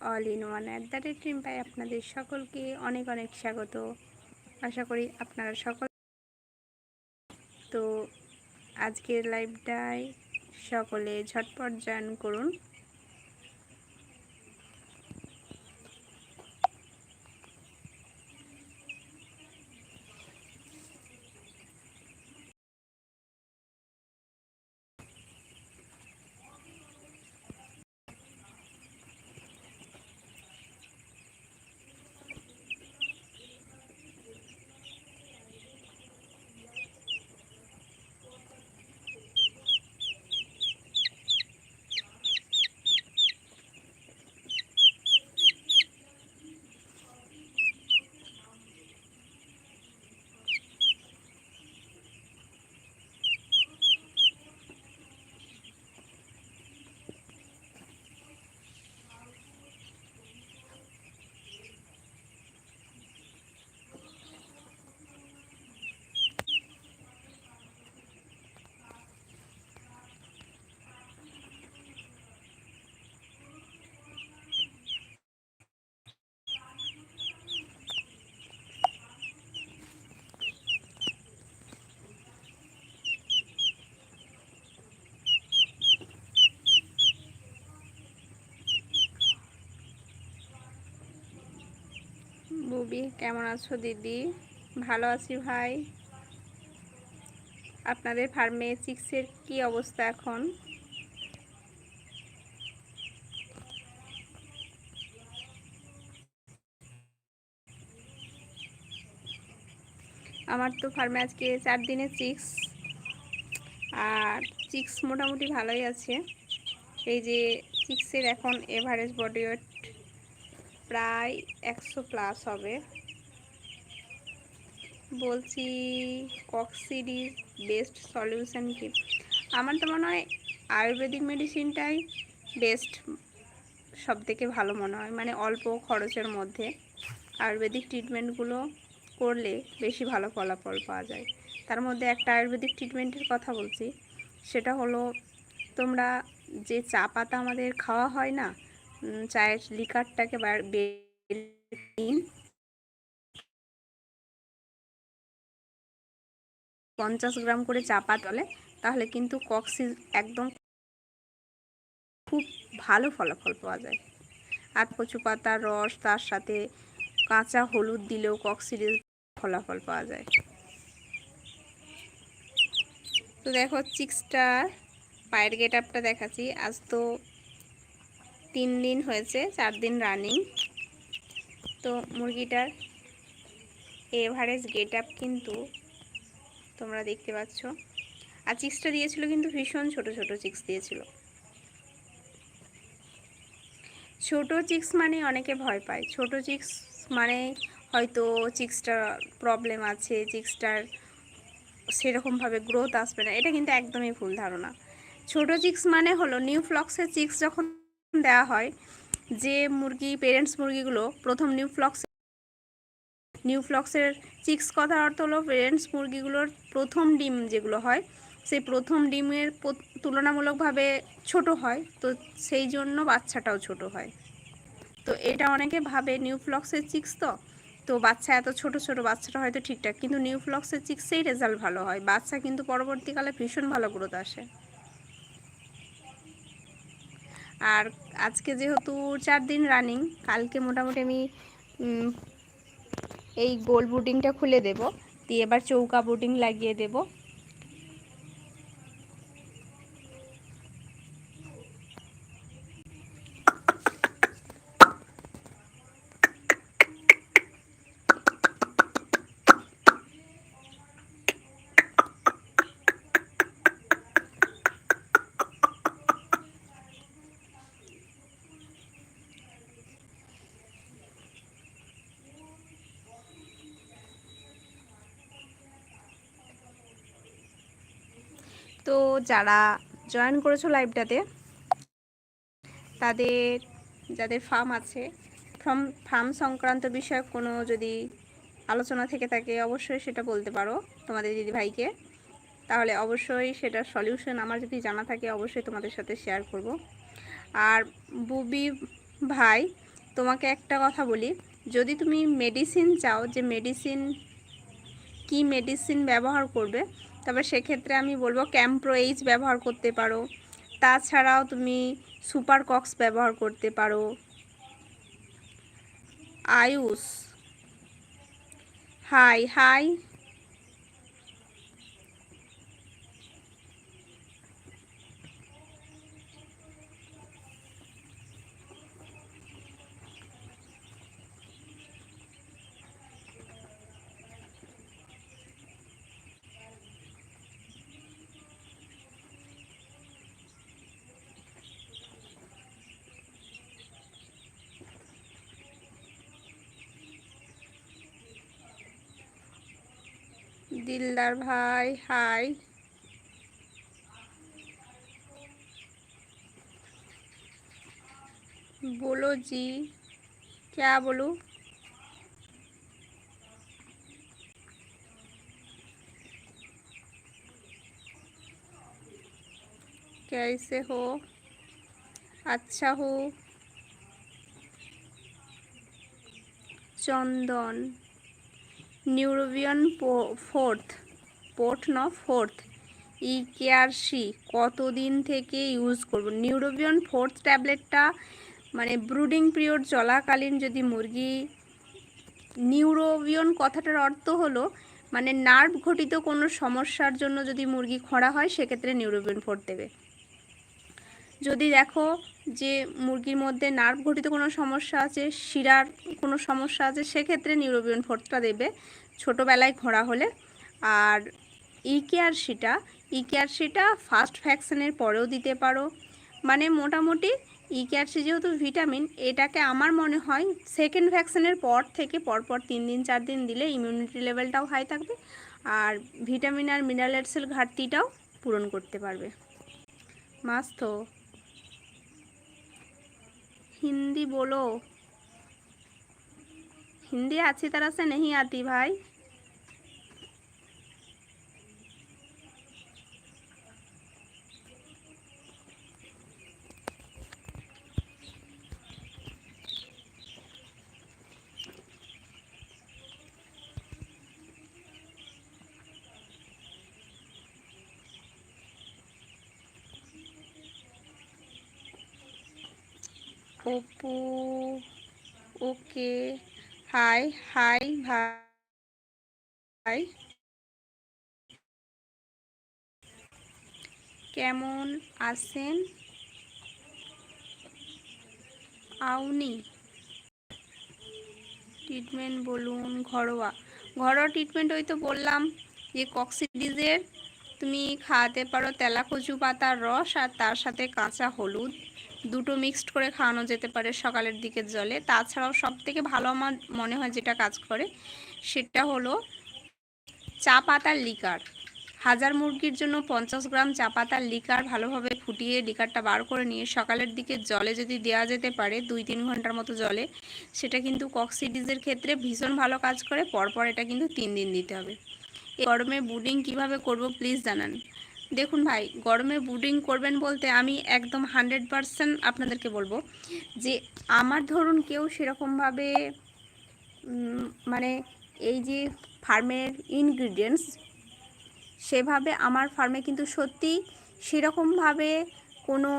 All in one at the rate পাই আপনাদের সকলকে অনেক অনেক স্বাগত। আশা করি আপনারা সকল তো আজকের লাইভটায় সকলে ঝটপট জয়েন করুন। বুবি কেমন আছো দিদি? ভালো আছি ভাই। আপনাদের ফার্মে চিক্সের কি অবস্থা এখন? আমার তো ফার্মে আজকে চার দিনে চিক্স আর চিক্স মোটামুটি ভালোই আছে। এই যে চিক্সের এখন এভারেজ বডি ওয়েট প্রায় একশো প্লাস হবে। বলছি কক্সিডির বেস্ট সলিউশন কি? আমার তো মনে হয় আয়ুর্বেদিক মেডিসিনটাই বেস্ট সব থেকে ভালো মনে হয়। মানে অল্প খরচের মধ্যে আয়ুর্বেদিক ট্রিটমেন্টগুলো করলে বেশি ভালো ফলাফল পাওয়া যায়। তার মধ্যে একটা আয়ুর্বেদিক ট্রিটমেন্টের কথা বলছি। সেটা হলো তোমরা যে চা পাতা আমাদের খাওয়া হয় না চায়ের লিকারটাকে দিন পঞ্চাশ গ্রাম করে চাপা তলে তাহলে কিন্তু কক্সিস একদম খুব ভালো ফলাফল পাওয়া যায়। আর কচু পাতার রস, তার সাথে কাঁচা হলুদ দিলেও কক্সিডের ফলাফল পাওয়া যায়। তো দেখো, চিক্সটার পায়ের গেট আপটা দেখাচ্ছি। আজ তো তিন দিন হয়েছে, চার দিন রানিং তো মুরগিটার এভারেজ গেট আপ কিন্তু তোমরা দেখতে পাচ্ছ। আর চিক্সটা দিয়েছিল কিন্তু ভীষণ ছোট ছোট চিক্স দিয়েছিল। ছোট চিক্স মানে অনেকে ভয় পায়। ছোট চিক্স মানে হয়তো চিক্সটার প্রবলেম আছে চিক্সটার সেরকমভাবে গ্রোথ আসবে না। এটা কিন্তু একদমই ভুল ধারণা। ছোট চিক্স মানে হলো নিউ ফ্লক্সের চিক্স যখন দেওয়া হয় যে মুরগি পেরেন্টস মুরগিগুলো প্রথম নিউ ফ্লক্স নিউ ফ্লক্সের চিক্স কথার অর্থ হলো পেরেন্টস মুরগিগুলোর প্রথম ডিম যেগুলো হয়, সেই প্রথম ডিমের তুলনামূলকভাবে ছোট হয়, তো সেই জন্য বাচ্চাটাও ছোট হয়। তো এটা অনেকে ভাবে নিউ ফ্লক্সের চিক্স তো তো বাচ্চা এত ছোট ছোট বাচ্চাটা হয়তো ঠিকঠাক, কিন্তু নিউ ফ্লক্সের চিক্সেই রেজাল্ট ভালো হয়। বাচ্চা কিন্তু পরবর্তীকালে ভীষণ ভালো গ্রোথ আসে। আর আজকে যেহেতু চার দিন রানিং কালকে মোটামুটি আমি এই গোল বুটিংটা খুলে দেব। দিয়ে এবার চৌকা বুটিং লাগিয়ে দেব। তো যারা জয়েন করেছ লাইভটাতে তাদের, যাদের ফার্ম আছে ফার্ম ফার্ম সংক্রান্ত বিষয়ে কোনো যদি আলোচনা থেকে থাকে, অবশ্যই সেটা বলতে পারো তোমাদের দিদি ভাইকে। তাহলে অবশ্যই সেটার সলিউশন আমার যদি জানা থাকে, অবশ্যই তোমাদের সাথে শেয়ার করব। আর বুবি ভাই, তোমাকে একটা কথা বলি। যদি তুমি মেডিসিন চাও, যে মেডিসিন কি মেডিসিন ব্যবহার করবে তবে সেক্ষেত্রে আমি বলব ক্যাম্প্রো এইচ ব্যবহার করতে পারো। তাছাড়াও তুমি সুপার কক্স ব্যবহার করতে পারো। আয়ুষ হাই হাই दिलदार भाई हाय बोलो जी क्या बोलो कैसे हो अच्छा हो चंदन নিউরোবিয়ন ফোর্থ, পোর্ট ন, ফোর্থ ই কেয়ার সি কতদিন থেকে ইউজ করব? নিউরোবিয়ন ফোর্থ ট্যাবলেটটা মানে ব্রুডিং পিরিয়ড চলাকালীন যদি মুরগি, নিউরোবিয়ন কথাটার অর্থ হলো মানে নার্ভ ঘটিত কোনো সমস্যার জন্য যদি মুরগি খরা হয়, সেক্ষেত্রে নিউরোবিয়ন ফোর্থ দেবে। যদি দেখো যে মুরগির মধ্যে নার্ভ ঘটিত কোনো সমস্যা আছে, শিরার কোনো সমস্যা আছে, সেক্ষেত্রে নিউরোবিয়ন ফোর্থটা দেবে ছোটোবেলায় ঘোরা হলে। আর ইকেআরসিটা ইকেআরসিটা ফার্স্ট ভ্যাকসিনের পরেও দিতে পারো। মানে মোটামুটি ইকেআরসি যেহেতু ভিটামিন এটাকে আমার মনে হয় সেকেন্ড ভ্যাকসিনের পর থেকে পরপর তিন দিন, চার দিন দিলে ইমিউনিটি লেভেলটাও হাই থাকবে আর ভিটামিন আর মিনারেলসের ঘাটতিটাও পূরণ করতে পারবে। মাস তো हिंदी बोलो हिंदी अच्छी तरह से नहीं आती भाई অপু ওকে, হাই হাই, ভাই। কেমন আছেন? আউনি ট্রিটমেন্ট বলুন ঘরোয়া। ঘরোয়া ট্রিটমেন্ট ওই তো বললাম, যে কক্সিডিজের তুমি খাওয়াতে পারো তেলাকচু পাতার রস আর তার সাথে কাঁচা হলুদ। দুটো মিক্সড করে খাওয়ানো যেতে পারে সকালের দিকের জলে। তাছাড়াও সব থেকে ভালো আমার মনে হয় যেটা কাজ করে, সেটা হলো চা পাতার লিকার হাজার মুরগির জন্য পঞ্চাশ গ্রাম চা পাতার লিকার ভালোভাবে ফুটিয়ে লিকারটা বার করে নিয়ে সকালের দিকে জলে যদি দেওয়া যেতে পারে, দুই তিন ঘণ্টার মতো জলে, সেটা কিন্তু কক্সিডিজের ক্ষেত্রে ভীষণ ভালো কাজ করে। পরপর এটা কিন্তু তিন দিন দিতে হবে। গরমে বুডিং কীভাবে করব প্লিজ জানান। দেখুন ভাই, গরমে বুডিং করবেন বলতে আমি একদম হান্ড্রেড পারসেন্ট আপনাদেরকে বলব যে আমার ধরুন কেউ সেরকমভাবে মানে এই যে ফার্মের ইনগ্রিডিয়েন্টস সেভাবে আমার ফার্মে কিন্তু সত্যি সেরকমভাবে কোনো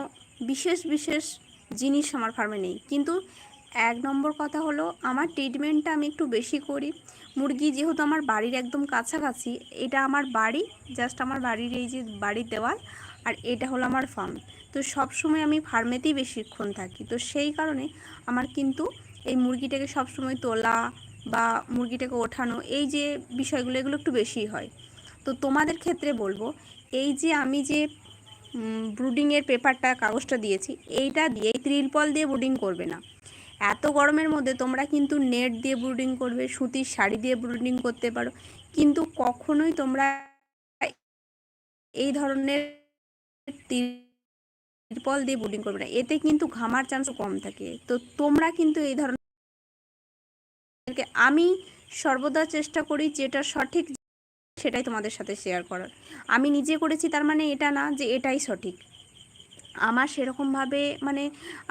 বিশেষ বিশেষ জিনিস আমার ফার্মে নেই। কিন্তু এক নম্বর কথা হলো, আমার ট্রিটমেন্টটা আমি একটু বেশি করি। মুরগি যেহেতু আমার বাড়ির একদম কাছাকাছি, এটা আমার বাড়ি জাস্ট আমার বাড়ির এই যে বাড়ির দেওয়াল, আর এটা হলো আমার ফার্ম তো সবসময় আমি ফার্মেতেই বেশিক্ষণ থাকি। তো সেই কারণে আমার কিন্তু এই মুরগিটাকে সবসময় তোলা বা মুরগিটাকে ওঠানো, এই যে বিষয়গুলো, এগুলো একটু বেশি হয়। তো তোমাদের ক্ষেত্রে বলব, এই যে আমি যে ব্রুডিংয়ের পেপারটা কাগজটা দিয়েছি, এইটা দিয়ে, এই ত্রিলপল দিয়ে ব্রুডিং করবে না। এত গরমের মধ্যে তোমরা কিন্তু নেট দিয়ে ব্রুডিং করবে, সুতির শাড়ি দিয়ে ব্রুডিং করতে পারো। কিন্তু কখনোই তোমরা এই ধরনের তিরপল দিয়ে ব্রুডিং করবে না। এতে কিন্তু ঘামার চান্স কম থাকে। তো তোমরা কিন্তু এই ধরনের আমি সর্বদা চেষ্টা করি যেটা সঠিক, সেটাই তোমাদের সাথে শেয়ার করার। আমি নিজে করেছি, তার মানে এটা না যে এটাই সঠিক। আমার সেরকমভাবে মানে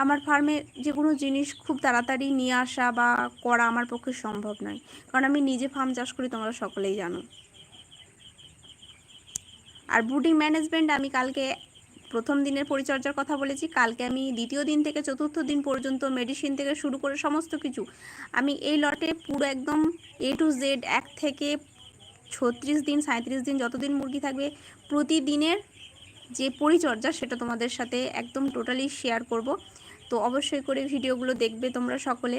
আমার ফার্মে যে কোনো জিনিস খুব তাড়াতাড়ি নিয়ে আসা বা করা আমার পক্ষে সম্ভব নয়। কারণ আমি নিজে ফার্ম চাষ করি, তোমরা সকলেই জানো। আর ব্রুডিং ম্যানেজমেন্ট আমি কালকে প্রথম দিনের পরিচর্যার কথা বলেছি, কালকে আমি দ্বিতীয় দিন থেকে চতুর্থ দিন পর্যন্ত মেডিসিন থেকে শুরু করে সমস্ত কিছু, আমি এই লটে পুরো একদম এ টু জেড এক থেকে ছত্রিশ দিন সাঁত্রিশ দিন যতদিন মুরগি থাকবে, প্রতিদিনের যে পরিচর্যা সেটা তোমাদের সাথে একদম টোটালি শেয়ার করব। তো অবশ্যই করে ভিডিওগুলো দেখবে তোমরা সকলে।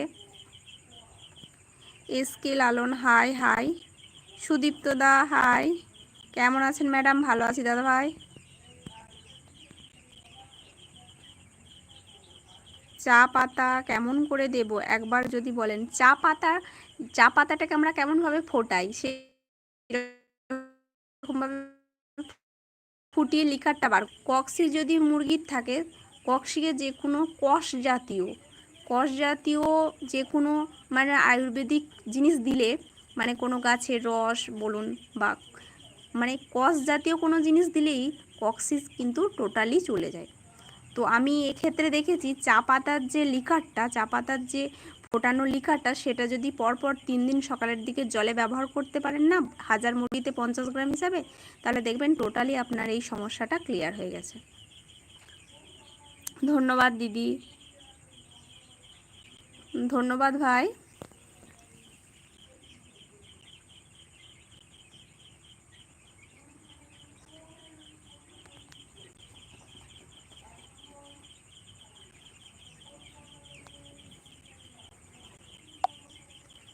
SK Lalon hi hi Sudipta da hi কেমন আছেন ম্যাডাম? ভালো আছি দাদা ভাই। চা পাতা কেমন করে দেব? একবার যদি বলেন। চা পাতা, চা পাতাটাকে আমরা কেমনভাবে ফোটাই? সে ফুটিয়ে লিকারটা বার, কক্সি যদি মুরগির থাকে কক্সিকে যে কোনো কষ জাতীয় কষ জাতীয় যে কোনো মানে আয়ুর্বেদিক জিনিস দিলে মানে কোনো গাছের রস বলুন বা মানে কষ জাতীয় কোনো জিনিস দিলেই কক্সিস কিন্তু টোটালি চলে যায়। তো আমি এক্ষেত্রে দেখেছি চা পাতার যে লিকারটা, চা পাতার যে ফোটানো লিকারটা সেটা যদি পরপর তিন দিন সকালের দিকে জলে ব্যবহার করতে পারেন না, হাজার মুরগিতে পঞ্চাশ গ্রাম হিসাবে, তাহলে দেখবেন টোটালি আপনার এই সমস্যাটা ক্লিয়ার হয়ে গেছে। ধন্যবাদ দিদি। ধন্যবাদ ভাই।